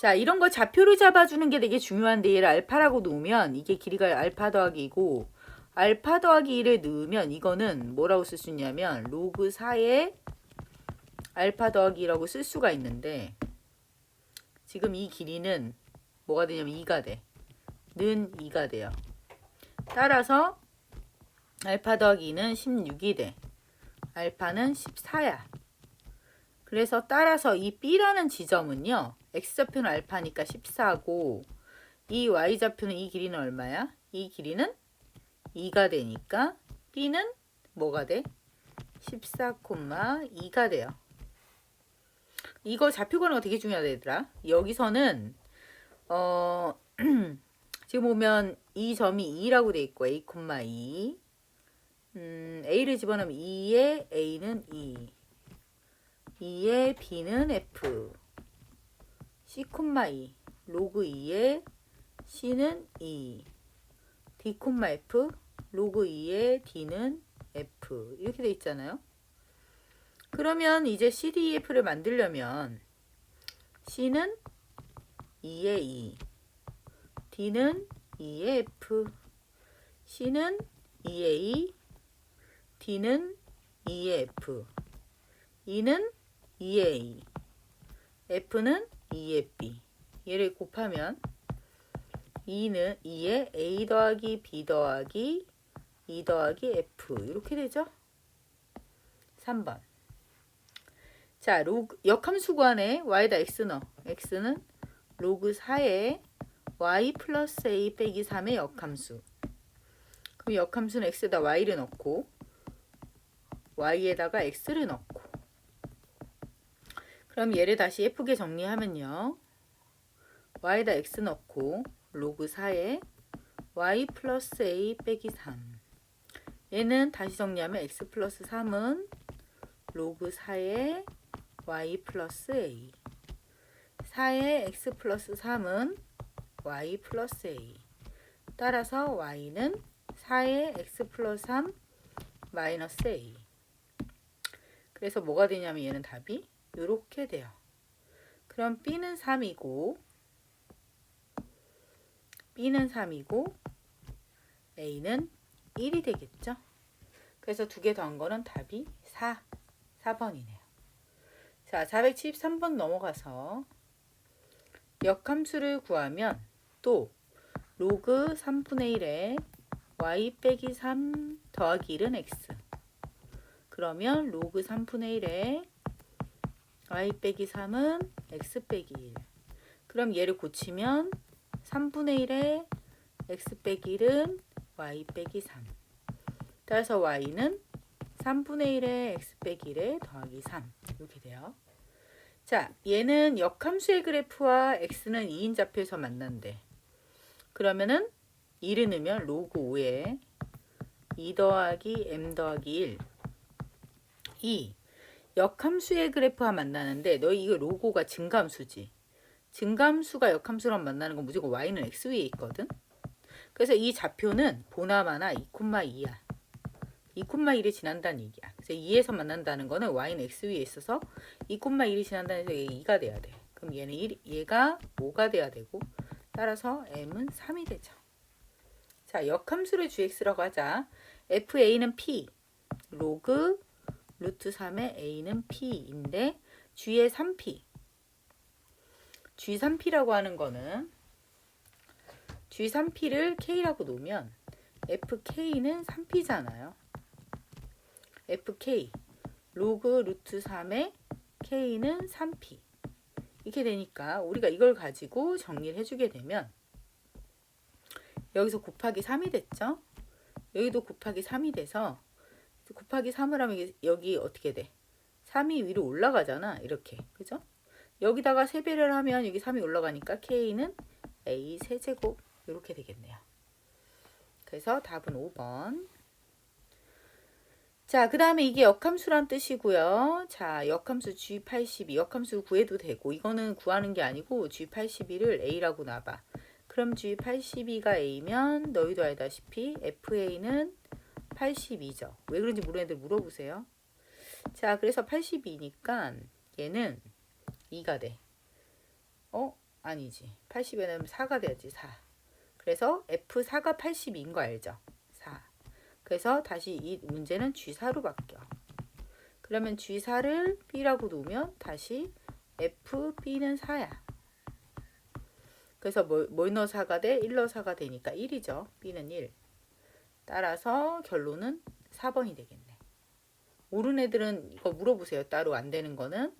자, 이런 거 좌표를 잡아주는 게 되게 중요한데 얘를 알파라고 놓으면 이게 길이가 알파 더하기 2고 알파 더하기 1을 넣으면 이거는 뭐라고 쓸 수 있냐면 로그 4에 알파 더하기 2라고 쓸 수가 있는데 지금 이 길이는 뭐가 되냐면 2가 돼. 는 2가 돼요. 따라서 알파 더하기 2는 16이 돼. 알파는 14야. 그래서 따라서 이 B라는 지점은요. X좌표는 알파니까 14고 이 Y좌표는 이 길이는 얼마야? 이 길이는 2가 되니까 B는 뭐가 돼? 14,2가 돼요. 이거 좌표 거 되게 중요하다 얘들아. 여기서는 어 지금 보면 이 점이 2라고 돼 있고 A, 2 음, A를 집어넣으면 2에 A는 2 2에 B는 F C, 2 로그 2에 C는 2 D, F. 로그 2에 D는 F. 이렇게 돼 있잖아요. 그러면 이제 CDEF를 만들려면 C는 2에 2 D는 2에 F. C는 2에 2 D는 2에 F. E는 2에 2 F는 2에 B 얘를 곱하면 2는 2에 A 더하기 B 더하기 2 더하기 F 이렇게 되죠? 3번 자, 로그, 역함수 구간에 y에다 x 넣어. x는 로그 4에 y 플러스 a 빼기 3의 역함수. 그럼 역함수는 x에다 y를 넣고 y에다가 x를 넣고 그럼 얘를 다시 예쁘게 정리하면요. y에다 x 넣고 로그 4에 y 플러스 a 빼기 3 얘는 다시 정리하면 x 플러스 3은 로그 4에 y 플러스 a. 4의 x 플러스 3은 y 플러스 a. 따라서 y는 4의 x 플러스 3 마이너스 a. 그래서 뭐가 되냐면 얘는 답이 이렇게 돼요. 그럼 b는 3이고 b는 3이고 a는 1이 되겠죠. 그래서 두 개 더한 거는 답이 4, 4번이네요. 자, 473번 넘어가서 역함수를 구하면 또 로그 3분의 1에 y 빼기 3 더하기 1은 x 그러면 로그 3분의 1에 y 빼기 3은 x 빼기 1 그럼 얘를 고치면 3분의 1에 x 빼기 1은 y 빼기 3 따라서 y는 3분의 1에 x 빼기 1에 더하기 3 이렇게 돼요. 자, 얘는 역함수의 그래프와 x는 2인 좌표에서 만난대. 그러면은 1을 넣으면 로그 5에 2 더하기 m 더하기 1 2 역함수의 그래프와 만나는데 너 이거 로고가 증감수지. 증감수가 역함수랑 만나는 건 무조건 y는 x 위에 있거든. 그래서 이 좌표는 보나마나 2,2야. 2,1이 지난다는 얘기야. 그래서 2에서 만난다는 거는 y는 x 위에 있어서 2,1이 지난다는 해서 얘가 2가 돼야 돼. 그럼 얘는 1, 얘가 5가 돼야 되고 따라서 m은 3이 되죠. 자, 역함수를 gx라고 하자. fa는 p, 로그 루트 3의 a는 p인데 g의 3p. g3p라고 하는 거는 g3p를 k라고 놓으면 fk는 3p잖아요. fk 로그 루트 3의 k는 3p 이렇게 되니까 우리가 이걸 가지고 정리를 해주게 되면 여기서 곱하기 3이 됐죠? 여기도 곱하기 3이 돼서 곱하기 3을 하면 여기 어떻게 돼? 3이 위로 올라가잖아 이렇게 그죠? 여기다가 세배를 하면 여기 3이 올라가니까 k는 a 세제곱 이렇게 되겠네요. 그래서 답은 5번 자, 그 다음에 이게 역함수란 뜻이고요. 자, 역함수 G82, 역함수 구해도 되고, 이거는 구하는 게 아니고 G82를 A라고 놔봐. 그럼 G82가 A면 너희도 알다시피 FA는 82죠. 왜 그런지 모르는 애들 물어보세요. 자, 그래서 82니까 얘는 2가 돼. 어? 아니지. 80에 넣으면 4가 돼야지. 4. 그래서 F4가 82인 거 알죠? 4. 그래서 다시 이 문제는 G4로 바뀌어. 그러면 G4를 B라고 놓으면 다시 FB는 4야. 그래서 뭐, 뭐 넣어 4가 돼? 1 넣어 4가 되니까 1이죠. B는 1. 따라서 결론은 4번이 되겠네. 옳은 애들은 이거 물어보세요. 따로 안 되는 거는